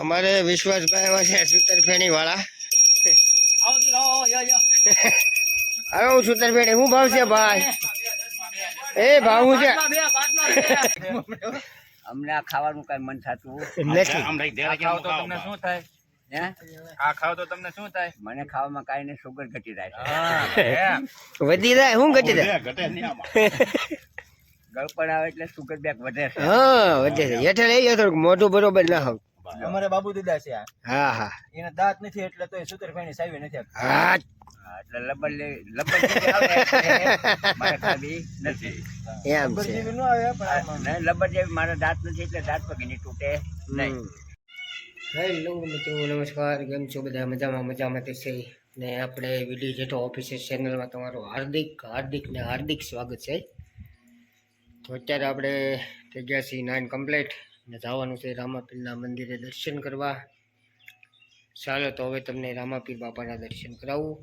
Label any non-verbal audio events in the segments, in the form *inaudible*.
અમારે વિશ્વાસભાઈ એવા છે સુતરફેણી વાળા આવો જી, આવો, આવો, યો, યો. અરે હું સુતરફેણી શું ભાવ છે ભાઈ? એ ભાવ શું છે. અમને આ ખાવાનું કઈ મન થતું. નથી. ખાવ તો તમને શું થાય? હે? આ ખાવ તો તમને શું થાય? મને ખાવામાં કાંઈ નહીં સુગર ઘટી જાય હા, વધી જાય શું ઘટી જાય? ગળપણ આવે એટલે સુગર બેગ વધે હા વધે છે. હેઠળ લો થોડુંક મોઢું બરોબર ના હોવ અમારે બાબુ દીદા છે આ. હા હા. એના દાંત નથી એટલે તો સુતર ફેણી સાવી નથી હા. હા, એટલે લબર લે લબર મારે ખાવી નથી. એમ છે. જેવી ન આવે પણ લબર જેવી મારા દાંત નથી એટલે દાંત પગીની તૂટે નહીં. હેલો મિત્રો નમસ્કાર. કેમ છો બધા? મજામાં મજામાં તે છે. ને આપણે વીડિયો જેઠો ઓફિસર ચેનલમાં તમારું હાર્દિક હાર્દિક ને હાર્દિક સ્વાગત છે. તો અત્યારે આપણે થઈ ગયા છીએ નાઇન કમ્પ્લીટ ને જવાનું છે રામાપીરના મંદિરે દર્શન કરવા. ચાલો તો હવે તમને રામાપીર બાપાના દર્શન કરાવું.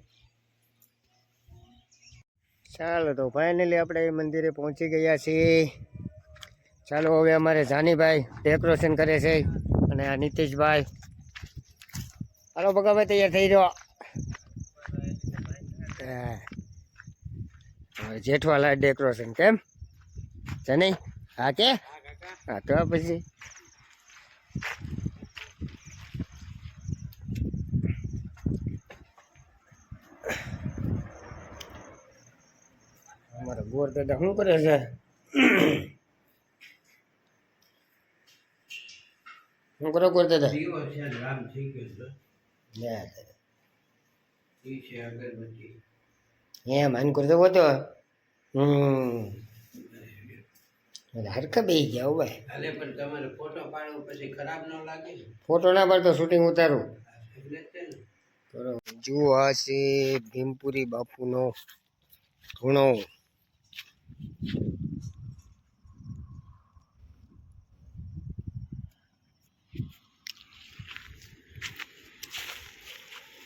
ચાલો તો ફાઇનલી આપણે મંદિરે પહોંચી ગયા છીએ. ચાલો હવે અમારે જાનીભાઈ ડેકોરેશન કરે છે અને આ નીતિશભાઈ. હાલો, ભગાભાઈ, તૈયાર થઈ રહ્યો જેઠવાલા ડેકોરેશન કેમ? નહીં? હા કે? હા તો પછી. અમારા ગોર દાદા શું કરે છે? શું કરો ગોર દાદા? એમ આન કરતો હતો હમ. હરખા બે ગયા હો ભાઈ. ફોટો ના પાડતો શૂટિંગ ઉતારું. જુઓ આ છે ભીમપુરી બાપુનો ધૂણો.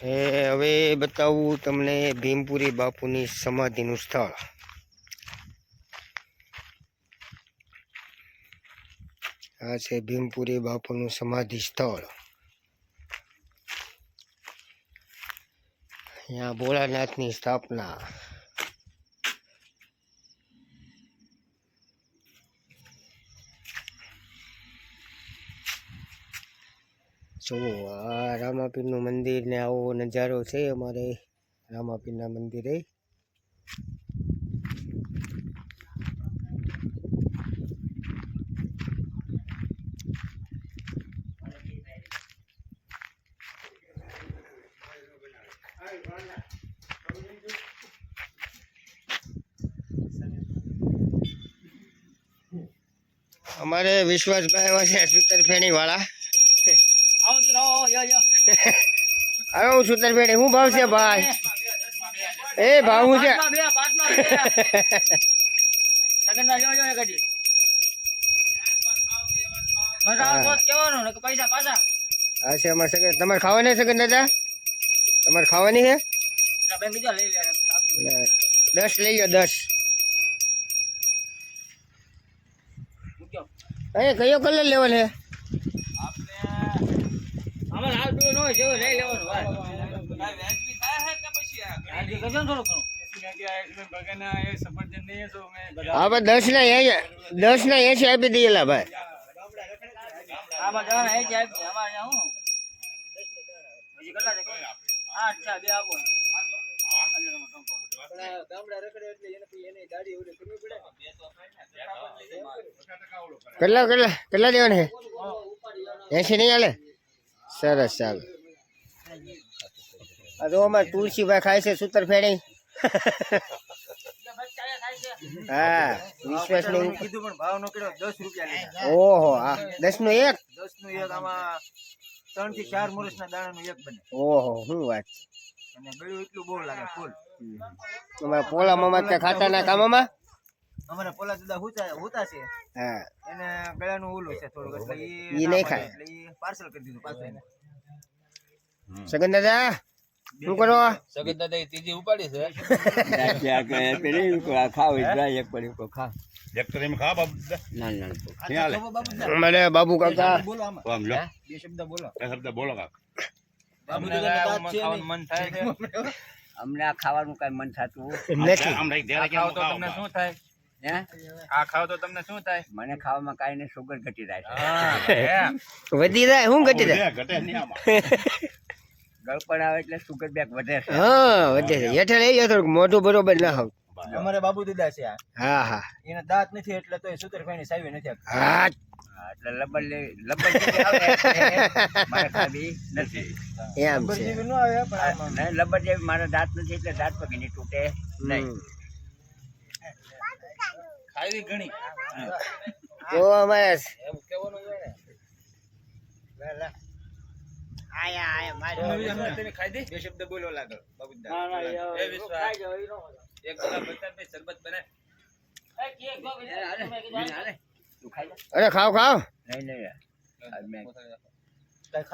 એ હવે બતાવું તમને ભીમપુરી બાપુની સમાધિનું સ્થળ. આ છે ભીમપુરી બાપુનું સમાધિ સ્થળ. અહીંયા ભોળાનાથની સ્થાપના. જુઓ, આ રામાપીરનું મંદિર ને આવો નજારો છે અમારે. રામાપીરના મંદિરે અમારે વિશ્વાસભાઈ એવા છે સુતરફેણી વાળા આવો જી, આવો, આવો, યો, યો. અરે હું સુતરફેણી શું ભાવ છે ભાઈ એ ભાવ શું છે પાંચમાં બે, પાંચમાં બે. સગનભાઈ, યો, યો, એક હજી. મજા આવે તો જ કહેવાનું, નકર પૈસા પાછા હા છે અમારે સગન તમારે ખાવાની સગન દાદા તમારે ખાવાની છે ના, બે બીજા લઈ લે દસ લઈ લો દસ મૂક્યો. અહીંયા કયો કલર લેવલ છે આમાં લાલ પીળો ન હોય જેવો લઈ લેવાનો ભાઈ વ્યાજબી કરજો કયો કલર લેવો હા પણ દસ ના એંશી દસ ના એંશી આપી દઈએલા ભાઈ. આમાં જવાના એ જ આપી અમારે ત્યાં શું હજી કેટલા છે? આઠ છે બે આપો. ગામડા રખડે એટલે એને પછી એની દાઢી ઓલી કરવી પડે ને. કેટલા કેટલા કેટલા દેવાના છે એંશી નહીં હાલે સરસ ચાલો આ તો અમારે તુલસીભાઈ ખાય છે સૂતર ફેણી હા વિશ્વાસ પાછળ નહીં મને કીધું પણ ભાવ નો કર્યો દસ રૂપિયા લીધા ઓહો આ દસ નો એક દસનું એક આમાં ત્રણથી ચાર મુરસ ના દાણા નું એક બને ઓહો શું વાત અને ગળ્યું એટલું બહુ લાગે ફૂલ. તમારા પોલા મામા ત્યાં ખાતા ના કામમાં અમારે પોલા દાદા હુતા હુતા છે. હા. એને ગળાનું ઓલું છે થોડું એટલે ઈ નહીં ખાય. એટલે પાર્સલ કરી દીધું પાછું સગન દાદા શું કરો? સગન દાદા એ ત્રીજી ઉપાડી છે. ખાવ એક પડી ખા. બાબુ કાકા. બોલો આમ. બે શબ્દ બોલો. બે શબ્દ બોલો કાક. મન થાય છે. *laughs* અમને આ ખાવાનું કઈ મન થતું તમને શું થાય? હે? આ ખાવ તો તમને શું થાય? મને ખાવામાં કાંઈ નહીં સુગર ઘટી જાય છે. હા *laughs* એમ. વધી જાય શું ઘટી જાય? ઘટે ગળપણ આવે એટલે સુગર બેગ વધે છે. હા વધે છે. હેઠળ જાય થોડુંક મોઢું બરોબર ના હોવ અમારે બાબુ દીદા છે હા હા. એના દાંત નથી એટલે તોય સુતરફેણી સાવી નથી આપતા. હા. એટલે લબર લે લબર મારે ખાવી નથી. એમ છે. જેવી ન આવે પણ નહીં, લબર જેવી મારા દાંત નથી એટલે દાંત પગીની તૂટે નહીં. ખાવી ઘણી. ઓ અમારે એમ કહેવાનું છે ને. તમે ખાઈ દે બે શબ્દ બોલો લાગો બાબુ ના ના એ વિશ્વાસ. અરે ખાવ ખાવ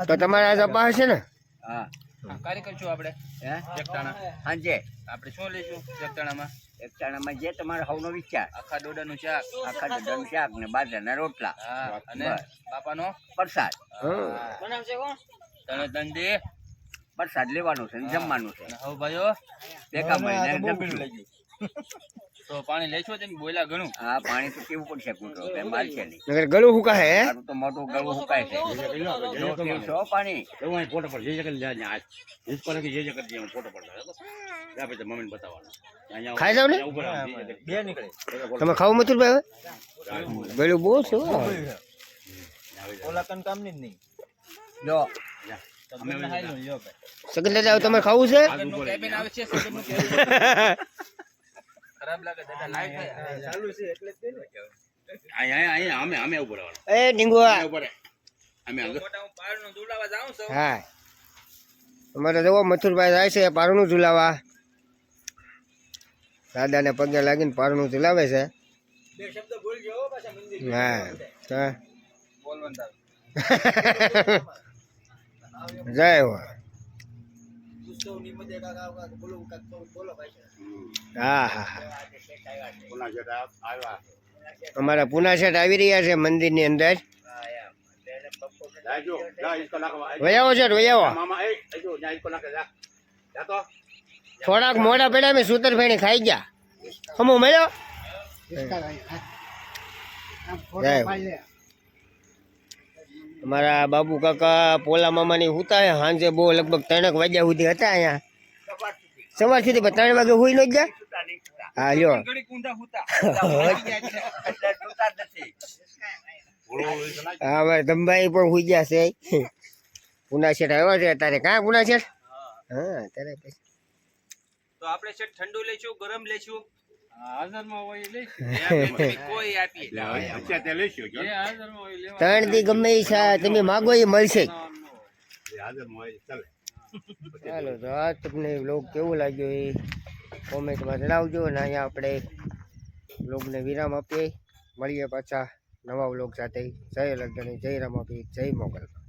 તો તમારે આ મેં- જપા હશે ને? હા. આપણે. હે? એકટાણા. સાંજે? આપણે શું લઈશું એકટાણામાં? એક ચાણામાં જે તમારો હવનો વિચાર. આખા ડોડાનું શાક. આખા ડોડાનું શાક ને બાજરાના રોટલા. અને. બાપાનો? પ્રસાદ. બનાવશે કોણ તને પ્રસાદ લેવાનું છે ને જમવાનું છે હવે ભાઈઓ ભેગા મહિને. ભીડ લાગી. તો પાણી લેશો તેમ બોલ્યા ઘણું હા પાણી તો કેવું પડશે કૂટો કઈ માલ છે નહીં નગર ગળું હુકા હે મારું તો મોટું ગળું સુકાય છે જો પાણી એવું અહીં ફોટો પર જે જે કરી લે આ ઇસ પર કે જે જે દે ફોટો પર ત્યાં પછી મમ્મીને બતાવવાનો અહીંયા ખાઈ જાવ ને? જે જે બે નીકળે તમે ખાવ મથુરભાઈ હવે ગળું બહુ છે ઓલા કન કામની જ નહીં જો ભાઈ. સગન દાદા હવે તમારે ખાવું છે? અમારે જવો મથુરભાઈ જાય છે પારણું ઝુલાવા. દાદાને પગે લાગીને પારણું ઝુલાવે છે. બે શબ્દ બોલજો હો *laughs* પાછા મંદિર હા તો બોલવાનું તારું. જય હો હા હા હા. અમારા પુના શેઠ આવી રહ્યા છે મંદિરની અંદર. વયાવો શેઠ વયાવો થોડાક મોડા પેડા મેં સૂતર ફેણી ખાઈ ગયા. હમો મળ્યો? જય હો. અમારા બાબુ કાકા પોલા મામાની હુતા સાંજે બહુ લગભગ ત્રણેક વાગ્યા સુધી હતા અહીંયા. સવાર સુધી ત્રણ વાગે હુઈ ન ગયા? હા નથી હા અમારે ધમભાઈ પણ હુઈ ગયા છે. પુના શેઠ છે તારે કાં પુના હા તારે ઠંડુ લેશું ગરમ લઈશું? *laughs* ત્રણથી ગમે તમે માગો એ મળશે. ચાલો. તો આ તમને બ્લોગ કેવું લાગ્યો એ કોમેન્ટમાં જણાવજો અને અહીંયા આપણે બ્લોગને વિરામ આપીએ. મળીએ પાછા નવા બ્લોગ સાથે. જય લગ્ન જય રામ આપી જય મોગલ.